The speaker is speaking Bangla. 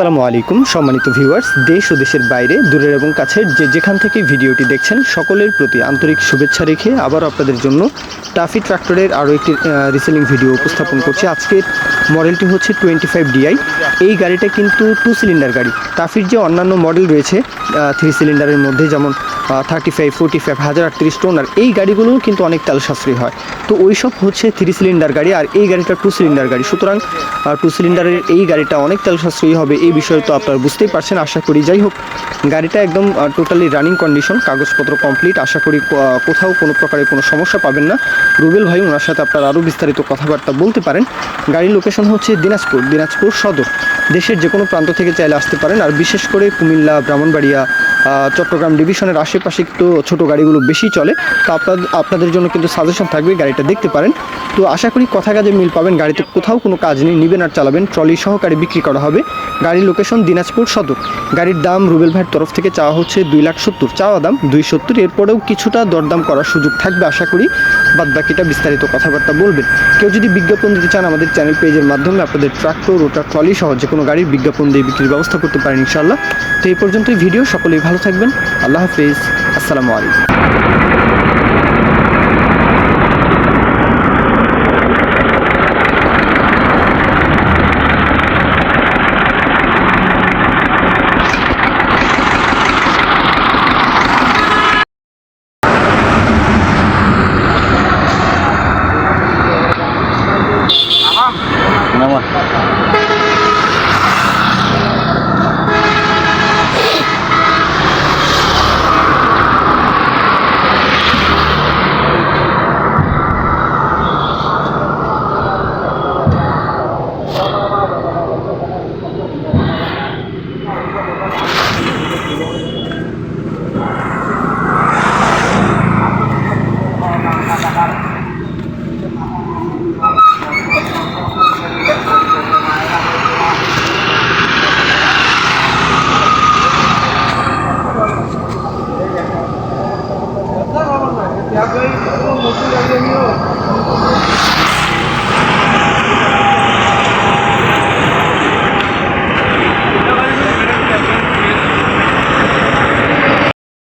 আসসালামু আলাইকুম, সম্মানিত ভিউয়ার্স দেশ ও দেশের বাইরে, দূরের এবং কাছের যে যেখান থেকে ভিডিওটি দেখছেন, সকলের প্রতি আন্তরিক শুভেচ্ছা রেখে আবার আপনাদের জন্য টাফি ট্রাক্টরের আরও একটি রিসেলিং ভিডিও উপস্থাপন করছি। আজকের মডেলটি হচ্ছে টোয়েন্টি ফাইভ ডিআই এই গাড়িটা কিন্তু টু সিলিন্ডার গাড়ি। তাফির যে অন্যান্য মডেল রয়েছে থ্রি সিলিন্ডারের মধ্যে যেমন থার্টি ফাইভ ফোর্টি ফাইভ হাজার আটত্রিশ টোনার, এই গাড়িগুলোও কিন্তু অনেক তেল সাশ্রয়ী হয়। তো ওই সব হচ্ছে থ্রি সিলিন্ডার গাড়ি আর এই গাড়িটা টু সিলিন্ডার গাড়ি। সুতরাং টু সিলিন্ডারের এই গাড়িটা অনেক তেল সাশ্রয়ী হবে এই বিষয়ে তো আপনারা বুঝতেই পারছেন, আশা করি। যাই হোক, গাড়িটা একদম টোটালি রানিং কন্ডিশন কাগজপত্র কমপ্লিট আশা করি কোথাও কোনো প্রকারের কোনো সমস্যা পাবেন না। রুবেল ভাই, ওনার সাথে আপনারা আরও বিস্তারিত কথাবার্তা বলতে পারেন। গাড়ির লোকেশন হচ্ছে দিনাজপুর দিনাজপুর সদর। দেশের যে কোনো প্রান্ত থেকে চাইলে আসতে পারেন। আর বিশেষ করে কুমিল্লা, ব্রাহ্মণবাড়িয়া চট্টগ্রাম ডিভিশনের আশেপাশে একটু ছোটো গাড়িগুলো বেশি চলে। তো আপনাদের আপনাদের জন্য কিন্তু সাজেশন থাকবে গাড়িটা দেখতে পারেন। তো আশা করি কথা কাজে মিল পাবেন। গাড়িতে কোথাও কোনো কাজ নেই, নিবেন আর চালাবেন। ট্রলি সহকারে বিক্রি করা হবে। গাড়ির লোকেশন দিনাজপুর সদর। গাড়ির দাম রুবেল ভাইয়ের তরফ থেকে চাওয়া হচ্ছে দুই লাখ সত্তর। চাওয়া দাম দুই সত্তর। এরপরেও কিছুটা দরদাম করার সুযোগ থাকবে আশা করি। বাদ বাকিটা বিস্তারিত কথাবার্তা বলবেন। কেউ যদি বিজ্ঞাপন দিতে চান আমাদের চ্যানেল পেজের মাধ্যমে আপনাদের ট্রাক্টর, রোটার, ট্রলি সহ যে কোনো কোনো গাড়ির বিজ্ঞাপন দিয়ে বিক্রির ব্যবস্থা করতে পারেন ইনশাআল্লাহ। তো এই পর্যন্তই ভিডিও, সকলেই ভালো থাকবেন। আল্লাহ হাফিজ। আসসালামু আলাইকুম। 100円以上の持ってるでよ。